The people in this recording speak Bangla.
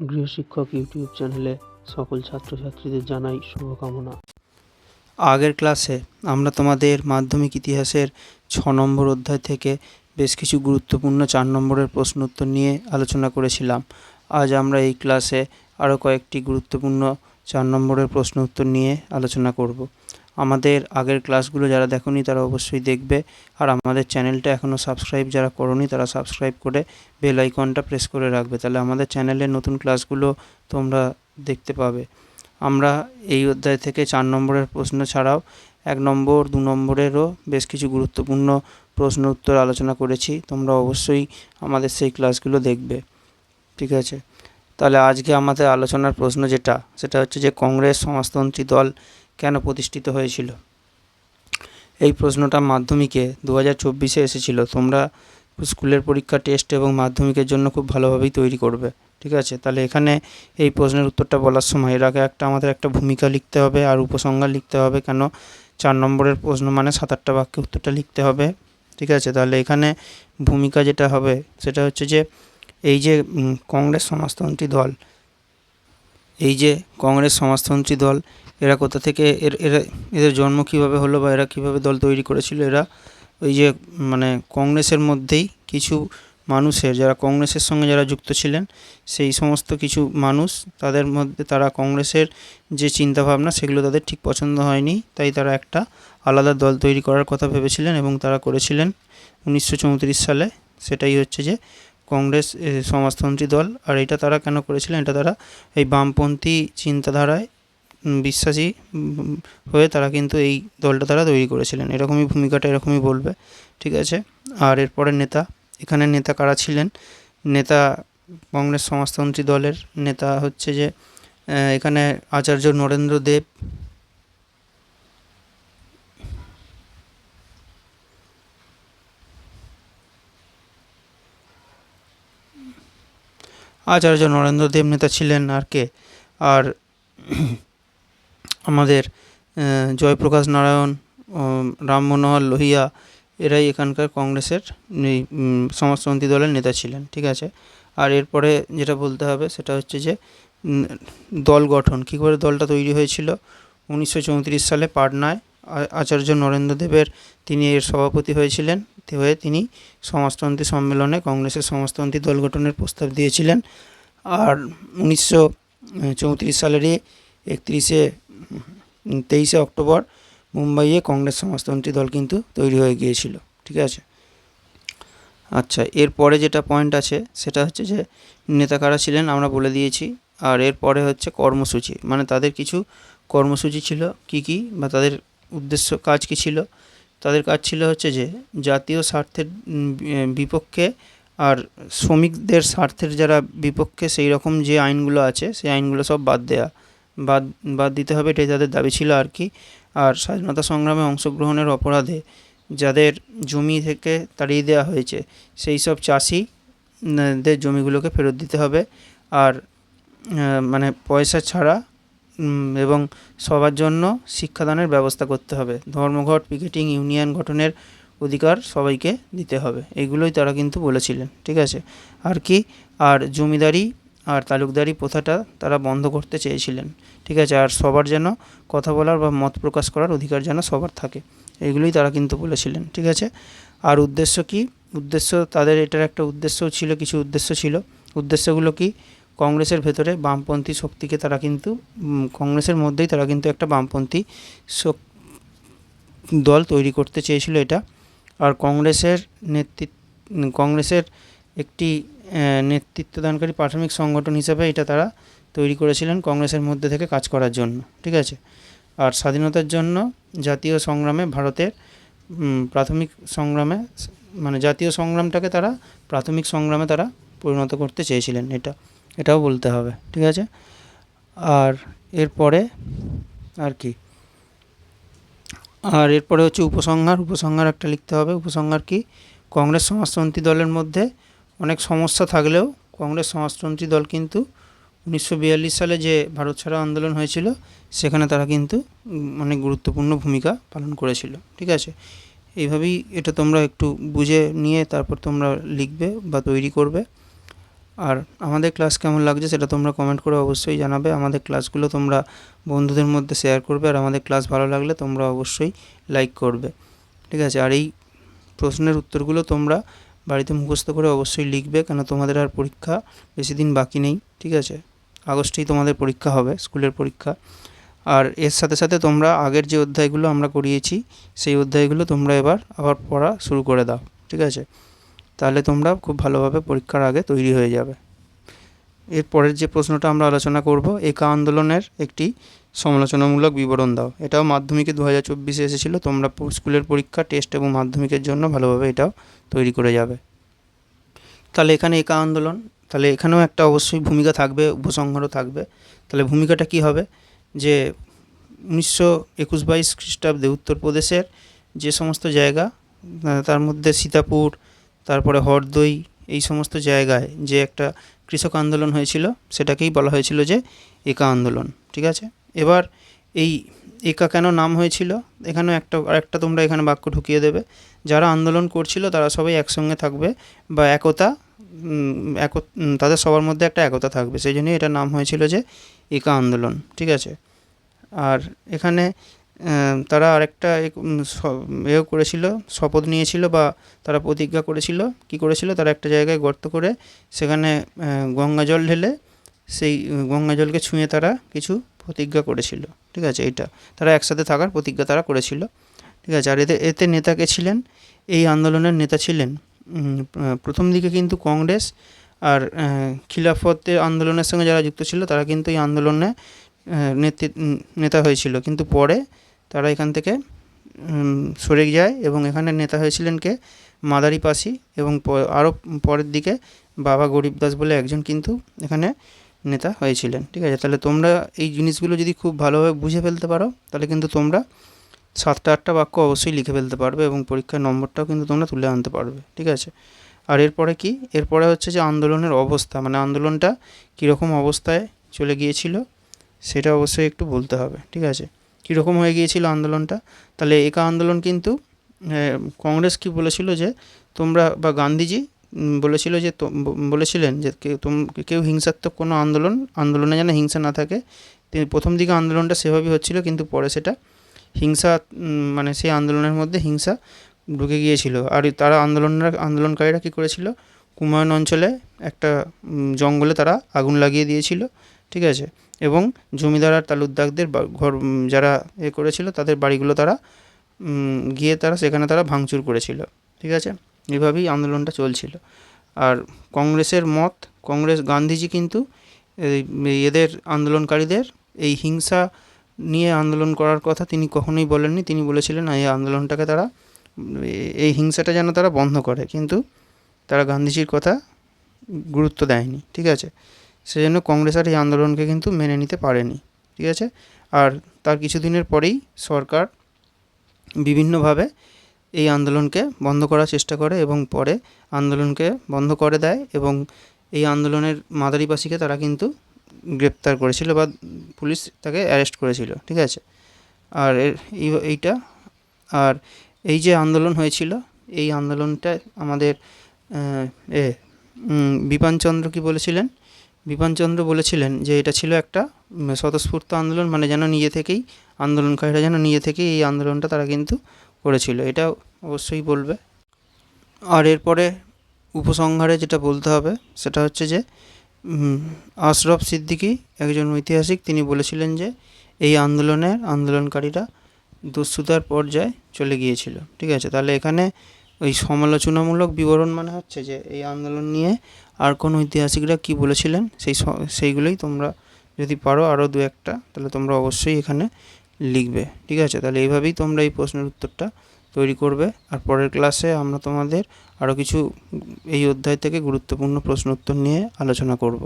গৃহশিক্ষক ইউটিউব চ্যানেলে সকল ছাত্রছাত্রীদের জানাই শুভকামনা। আগের ক্লাসে আমরা তোমাদের মাধ্যমিক ইতিহাসের ছ নম্বর অধ্যায় থেকে বেশ কিছু গুরুত্বপূর্ণ চার নম্বরের প্রশ্ন উত্তর নিয়ে আলোচনা করেছিলাম। আজ আমরা এই ক্লাসে আরও কয়েকটি গুরুত্বপূর্ণ চার নম্বরের প্রশ্ন উত্তর নিয়ে আলোচনা করব। আমাদের আগের ক্লাসগুলো যারা দেখোনি তারা অবশ্যই দেখবে। আর আমাদের চ্যানেলটা এখনও সাবস্ক্রাইব যারা করোনি তারা সাবস্ক্রাইব করে বেল আইকনটা প্রেস করে রাখবে। তাহলে আমাদের চ্যানেলের নতুন ক্লাসগুলো তোমরা দেখতে পাবে। আমরা এই অধ্যায় থেকে চার নম্বরের প্রশ্ন ছাড়াও এক নম্বর, দু নম্বরেরও বেশ কিছু গুরুত্বপূর্ণ প্রশ্ন উত্তর আলোচনা করেছি। তোমরা অবশ্যই আমাদের সেই ক্লাসগুলো দেখবে। ঠিক আছে? তাহলে আজকে আমাদের আলোচনার প্রশ্ন যেটা, সেটা হচ্ছে যে কংগ্রেস সমাজতন্ত্রী দল কেন প্রতিষ্ঠিত হয়েছিল? এই প্রশ্নটা মাধ্যমিকে দু হাজার চব্বিশে এসেছিল। তোমরা স্কুলের পরীক্ষা, টেস্ট এবং মাধ্যমিকের জন্য খুব ভালোভাবেই তৈরি করবে। ঠিক আছে? তাহলে এখানে এই প্রশ্নের উত্তরটা বলার সময় এর আগে একটা আমাদের একটা ভূমিকা লিখতে হবে আর উপসংহার লিখতে হবে কেন চার নম্বরের প্রশ্ন মানে সাত আটটা বাক্যে উত্তরটা লিখতে হবে। ঠিক আছে? তাহলে এখানে ভূমিকা যেটা হবে সেটা হচ্ছে যে, এই যে কংগ্রেস সমাজতন্ত্রী দল এই যে কংগ্রেস সমাজতন্ত্রী দল, এরা কোথা থেকে, এর, এরা, এদের জন্ম কীভাবে হলো বা এরা কীভাবে দল তৈরি করেছিল? এরা ওই যে মানে কংগ্রেসের মধ্যেই কিছু মানুষের, যারা কংগ্রেসের সঙ্গে যারা যুক্ত ছিলেন, সেই সমস্ত কিছু মানুষ তাদের মধ্যে, তারা কংগ্রেসের যে চিন্তাভাবনা, সেগুলো তাদের ঠিক পছন্দ হয়নি। তাই তারা একটা আলাদা দল তৈরি করার কথা ভেবেছিলেন এবং তারা করেছিলেন। উনিশশো চৌত্রিশ সালে সেটাই হচ্ছে যে কংগ্রেস সমাজতন্ত্রী দল। আর এটা তারা কেন করেছিলেন? এটা তারা এই বামপন্থী চিন্তাধারায় বিশ্বাসী হয়ে তারা কিন্তু এই দলটা তারা তৈরি করেছিলেন। এরকমই ভূমিকাটা এরকমই বলবে। ঠিক আছে? আর এরপরে নেতা। এখানে নেতা কারা ছিলেন? নেতা কংগ্রেস সমাজতন্ত্রী দলের নেতা হচ্ছে যে এখানে আচার্য নরেন্দ্র দেব আচার্য নরেন্দ্র দেব নেতা ছিলেন আর কে। আর আমাদের জয়প্রকাশ নারায়ণ রাম মনোহর লোহিয়া, এরাই এখানকার কংগ্রেসের সমাজতন্ত্রী দলের নেতা ছিলেন, ঠিক আছে? আর এরপরে যেটা বলতে হবে সেটা হচ্ছে যে দল গঠন, কী করে দলটা তৈরি হয়েছিল? উনিশশো চৌত্রিশ সালে পাটনায় আচার্য নরেন্দ্র দেবের তিনি এর সভাপতি হয়েছিলেন। হয়ে তিনি সমাজতন্ত্রী সম্মেলনে কংগ্রেসের সমাজতন্ত্রী দল গঠনের প্রস্তাব দিয়েছিলেন। আর উনিশশো চৌত্রিশ সালেরই একত্রিশে তেইশে অক্টোবর মুম্বাইয়ে কংগ্রেস সমাজতন্ত্রী দল কিন্তু তৈরি হয়ে গিয়েছিল। ঠিক আছে? আচ্ছা এরপরে যেটা পয়েন্ট আছে, সেটা হচ্ছে যে নেতা কারা ছিলেন আমরা বলে দিয়েছি। আর এরপরে হচ্ছে কর্মসূচি। মানে তাদের কিছু কর্মসূচি ছিল। কি কি? বা তাদের উদ্দেশ্য কাজ কি ছিল? তাদের কাজ ছিল হচ্ছে যে জাতীয় স্বার্থের বিপক্ষে আর শ্রমিকদের স্বার্থের যারা বিপক্ষে সেই রকম যে আইনগুলো আছে সেই আইনগুলো সব বাদ দেয়া বাদ বাদ দিতে হবে এটাই তাদের দাবি ছিল আর কি। আর স্বাধীনতা সংগ্রামে অংশগ্রহণের অপরাধে যাদের জমি থেকে তাড়িয়ে দেওয়া হয়েছে সেই সব চাষি উম, দের জমিগুলোকে ফেরত দিতে হবে। আর মানে পয়সা ছাড়া এবং সবার জন্য শিক্ষাদানের ব্যবস্থা করতে হবে। ধর্মঘট, পিকেটিং, ইউনিয়ন গঠনের অধিকার সবাইকে দিতে হবে। এইগুলোই তারা কিন্তু বলেছিলেন, ঠিক আছে? আর কি? আর জমিদারি আর তালুকদারি প্রথাটা তারা বন্ধ করতে চেয়েছিলেন, ঠিক আছে? আর সবার যেন কথা বলার বা মত প্রকাশ করার অধিকার যেন সবার থাকে এইগুলোই তারা কিন্তু বলেছিলেন, ঠিক আছে? আর উদ্দেশ্য কি? উদ্দেশ্য তাদের এটার একটা উদ্দেশ্যও ছিল, কিছু উদ্দেশ্য ছিল। উদ্দেশ্যগুলো কি? কংগ্রেসের ভেতরে বামপন্থী শক্তিকে তারা কিন্তু কংগ্রেসের মধ্যেই তারা কিন্তু একটা বামপন্থী দল তৈরি করতে চেয়েছিল এটা। আর কংগ্রেসের নেতৃত্ব কংগ্রেসের একটি নেতৃত্বদানকারী প্রাথমিক সংগঠন হিসেবে এটা তারা তৈরি করেছিলেন কংগ্রেসের মধ্যে থেকে কাজ করার জন্য, ঠিক আছে? আর স্বাধীনতার জন্য জাতীয় সংগ্রামে ভারতের প্রাথমিক সংগ্রামে মানে জাতীয় সংগ্রামটাকে তারা প্রাথমিক সংগ্রামে তারা পরিণত করতে চেয়েছিলেন এটা। এটাও বলতে হবে, ঠিক আছে? আর এরপরে আর কি? আর এরপরে হচ্ছে উপসংহার উপসংহার একটা লিখতে হবে। উপসংহার কি? কংগ্রেস সমাজতন্ত্রী দলের মধ্যে অনেক সমস্যা থাকলেও কংগ্রেস সমাজতন্ত্রী দল কিন্তু উনিশশো বিয়াল্লিশ সালে যে ভারত ছাড়া আন্দোলন হয়েছিল, সেখানে তারা কিন্তু অনেক গুরুত্বপূর্ণ ভূমিকা পালন করেছিল, ঠিক আছে? এইভাবেই এটা তোমরা একটু বুঝে নিয়ে তারপর তোমরা লিখবে বা তৈরি করবে। আর আমাদের ক্লাস কেমন লাগছে সেটা তোমরা কমেন্ট করে অবশ্যই জানাবে। আমাদের ক্লাসগুলো তোমরা বন্ধুদের মধ্যে শেয়ার করবে আর আমাদের ক্লাস ভালো লাগলে তোমরা অবশ্যই লাইক করবে। ঠিক আছে? আর এই প্রশ্নের উত্তরগুলো তোমরা বাড়িতে মুখস্থ করে অবশ্যই লিখবে কেন তোমাদের আর পরীক্ষা বেশি দিন বাকি নেই। ঠিক আছে? আগস্টেই তোমাদের পরীক্ষা হবে, স্কুলের পরীক্ষা। আর এর সাথে সাথে তোমরা আগের যে অধ্যায়গুলো আমরা করিয়েছি, সেই অধ্যায়গুলো তোমরা এবার আবার পড়া শুরু করে দাও। ঠিক আছে? তাহলে তোমরা খুব ভালোভাবে পরীক্ষার আগে তৈরি হয়ে যাবে। এর পরের যে প্রশ্নটা আমরা আলোচনা করব, একা আন্দোলনের একটি সমালোচনামূলক বিবরণ দাও। এটাও মাধ্যমিকে দু হাজার চব্বিশে এসেছিল, তোমরা স্কুলের পরীক্ষা, টেস্ট এবং মাধ্যমিকের জন্য ভালোভাবে এটাও তৈরি করে যাবে। তাহলে এখানে একা আন্দোলন, তাহলে এখানেও একটা অবশ্যই ভূমিকা থাকবে, উপসংহারও থাকবে। তাহলে ভূমিকাটা কি হবে? যে উনিশশো একুশ বাইশ খ্রিস্টাব্দে উত্তরপ্রদেশের যে সমস্ত জায়গা তার মধ্যে সীতাপুর তারপরে হরদই এই সমস্ত জায়গায় যে একটা কৃষক আন্দোলন হয়েছিল, সেটাকেই বলা হয়েছিল যে একা আন্দোলন, ঠিক আছে? এবার এই একা কেন নাম হয়েছিল? এখানেও একটা, আরেকটা তোমরা এখানে বাক্য ঢুকিয়ে দেবে। যারা আন্দোলন করছিল, তারা সবাই একসঙ্গে থাকবে বা একতা এক তাদের সবার মধ্যে একটা একতা থাকবে। সেই জন্যই এটার নাম হয়েছিল যে একা আন্দোলন, ঠিক আছে? আর এখানে তারা আরেকটা এও করেছিল, শপথ নিয়েছিল বা তারা প্রতিজ্ঞা করেছিল। কি করেছিল? তারা একটা জায়গায় গর্ত করে সেখানে গঙ্গা জল ঢেলে সেই গঙ্গা জলকে ছুঁয়ে তারা কিছু প্রতিজ্ঞা করেছিল। ঠিক আছে এটা তারা একসাথে থাকার প্রতিজ্ঞা তারা করেছিল। ঠিক আছে, আর এতে এতে নেতা কে ছিলেন? এই আন্দোলনের নেতা ছিলেন প্রথম দিকে কিন্তু কংগ্রেস আর খিলাফতের আন্দোলনের সঙ্গে যারা যুক্ত ছিল তারা কিন্তু এই আন্দোলনে নেতৃ- উম, নেতা হয়েছিল। কিন্তু পরে তারা এখান থেকে সরে যায় এবং এখানে নেতা হয়েছিলেন কে? মাদারি পাসি এবং আরও পরের দিকে বাবা গরিব দাস বলে একজন কিন্তু এখানে নেতা হয়েছিলেন। ঠিক আছে? তাহলে তোমরা এই জিনিসগুলো যদি খুব ভালোভাবে বুঝে ফেলতে পারো তাহলে কিন্তু তোমরা সাতটা আটটা বাক্য অবশ্যই লিখে ফেলতে পারবে এবং পরীক্ষার নম্বরটাও কিন্তু তোমরা তুলে আনতে পারবে। ঠিক আছে? আর এরপরে কি? এরপরে হচ্ছে যে আন্দোলনের অবস্থা। মানে আন্দোলনটা কীরকম অবস্থায় চলে গিয়েছিল? সেটা অবশ্যই একটু বলতে হবে, ঠিক আছে? কীরকম হয়ে গিয়েছিল আন্দোলনটা? তাহলে একা আন্দোলন কিন্তু কংগ্রেস কি বলেছিল যে, তোমরা বা গান্ধীজি বলেছিল যে বলেছিলেন যে কেউ হিংসাত্মক কোনো আন্দোলন, আন্দোলনে যেন হিংসা না থাকে তিনি প্রথম দিকে আন্দোলনটা সেভাবেই হচ্ছিল, কিন্তু পরে সেটা হিংসা মানে সেই আন্দোলনের মধ্যে হিংসা ঢুকে গিয়েছিল। আর তারা আন্দোলনরা, আন্দোলনকারীরা কী করেছিল? কুমায়ুন অঞ্চলে একটা জঙ্গলে তারা আগুন লাগিয়ে দিয়েছিল, ঠিক আছে? এবং জমিদার আর তালুকদারদের ঘর যারা এ করেছিল, তাদের বাড়িগুলো তারা গিয়ে তারা সেখানে তারা ভাঙচুর করেছিল। ঠিক আছে? এভাবেই আন্দোলনটা চলছিল। আর কংগ্রেসের মত, কংগ্রেস গান্ধীজি কিন্তু এদের আন্দোলনকারীদের, এই হিংসা নিয়ে আন্দোলন করার কথা তিনি কখনোই বলেননি। তিনি বলেছিলেন, এই আন্দোলনটাকে তারা, এই হিংসাটা যেন তারা বন্ধ করে। কিন্তু তারা গান্ধীজির কথা গুরুত্ব দেয়নি। ঠিক আছে? সেজন্য কংগ্রেস আর এই আন্দোলনকে কিন্তু মেনে নিতে পারেনি, ঠিক আছে? আর তার কিছুদিনের পরেই সরকার বিভিন্নভাবে এই আন্দোলনকে বন্ধ করার চেষ্টা করে এবং পরে আন্দোলনকে বন্ধ করে দেয় এবং এই আন্দোলনের মাদারিবাসীকে তারা কিন্তু গ্রেপ্তার করেছিল বা পুলিশ তাকে অ্যারেস্ট করেছিল, ঠিক আছে? আর এর এই- এইটা, আর এই যে আন্দোলন হয়েছিল, এই আন্দোলনটা আমাদের এ বিপানচন্দ্র কি বলেছিলেন? বিপানচন্দ্র বলেছিলেন যে এটা ছিল একটা স্বতঃস্ফূর্ত আন্দোলন মানে যেন নিজে থেকেই আন্দোলনকারীরা যেন নিজে থেকেই এই আন্দোলনটা তারা কিন্তু করেছিল। এটা অবশ্যই বলবে। আর এরপরে উপসংহারে যেটা বলতে হবে, সেটা হচ্ছে যে আশরফ সিদ্দিকি একজন ঐতিহাসিক, তিনি বলেছিলেন যে এই আন্দোলনের আন্দোলনকারীরা দস্যুতার পর্যায়ে চলে গিয়েছিল। ঠিক আছে? তাহলে এখানে ওই সমালোচনামূলক বিবরণ মানে হচ্ছে যে এই আন্দোলন নিয়ে আর কোন ঐতিহাসিকরা কি বলেছিলেন, সেই সেইগুলোই তোমরা যদি পারো আরও দু একটা, তাহলে তোমরা অবশ্যই এখানে লিখবে, ঠিক আছে? তাহলে এইভাবেই তোমরা এই প্রশ্নের উত্তরটা তৈরি করবে। আর পরের ক্লাসে আমরা তোমাদের আরও কিছু এই অধ্যায় থেকে গুরুত্বপূর্ণ প্রশ্ন উত্তর নিয়ে আলোচনা করব।